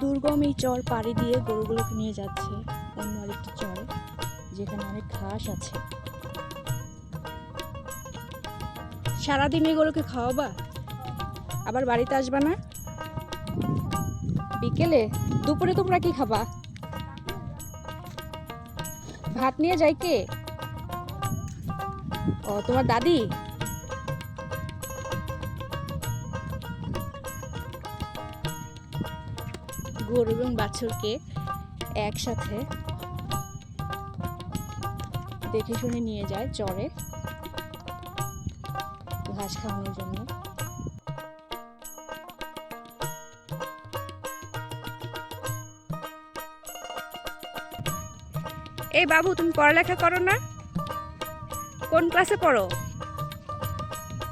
দুর্গম এই চর পাড়ি দিয়ে গরুগুলোকে নিয়ে যাচ্ছে। অন্য আরেকটি চরে, যেখানে অনেক ঘাস আছে। সারাদিন এই গরুকে খাওয়াবা? আবার বাড়িতে আসবা না? বিকেলে? দুপুরে তোমরা কি খাবা? ভাত নিয়ে যাই কে? ও, তোমার দাদি? গরু এবং বাছুরকে একসাথে দেখে শুনে নিয়ে যায় চরে ঘাস খাওয়ানোর জন্য। এই বাবু, তুমি পড়ালেখা করো না? কোন ক্লাসে পড়ো?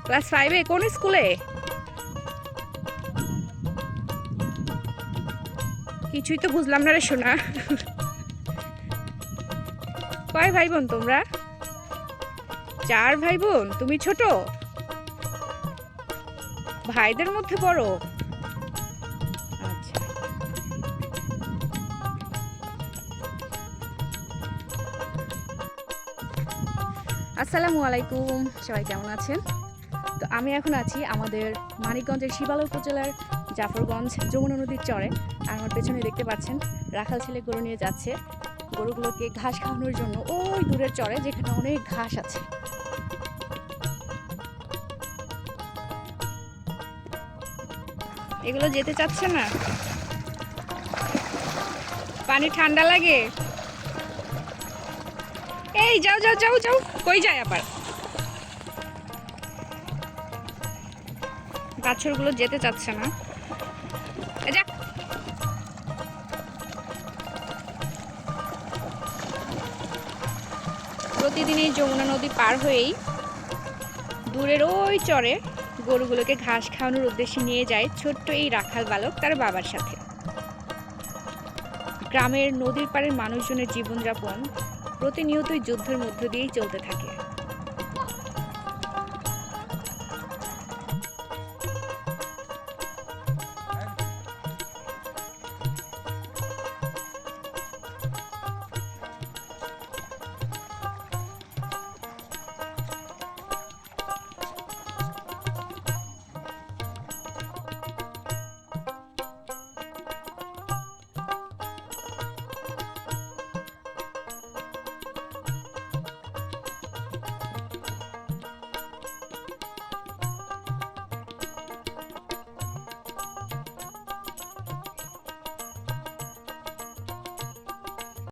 ক্লাস ফাইভে কোন স্কুলে কিছুই তো বুঝলাম না রে শোনা কয় ভাই বোন তোমরা? চার ভাই বোন তুমি ছোট? ভাইদের মধ্যে বড়? আচ্ছা। আসসালামু আলাইকুম, সবাই কেমন আছেন? তো আমি এখন আছি আমাদের মানিকগঞ্জের শিবালয় উপজেলার জাফরগঞ্জ যমুনা নদীর চরে। আর আমার পেছনে দেখতে পাচ্ছেন রাখাল ছেলে গরু নিয়ে যাচ্ছে। গরুগুলোকে ঘাস খাওয়ানোর জন্য ওই দূরের চরে যেখানে অনেক ঘাস আছে। এগুলো যেতে চাচ্ছে না। পানি ঠান্ডা লাগে। এই যাও যাও যাও যাও। কই যায় আবার? বাছুরগুলো যেতে চাচ্ছে না। প্রতিদিন এই যমুনা নদী পার হয়েই দূরের ওই চরে গরুগুলোকে ঘাস খাওয়ানোর উদ্দেশ্যে নিয়ে যায় ছোট্ট এই রাখাল বালক তার বাবার সাথে। গ্রামের নদীর পাড়ের মানুষজনের জীবনযাপন প্রতিনিয়তই যুদ্ধের মধ্য দিয়েই চলতে থাকে।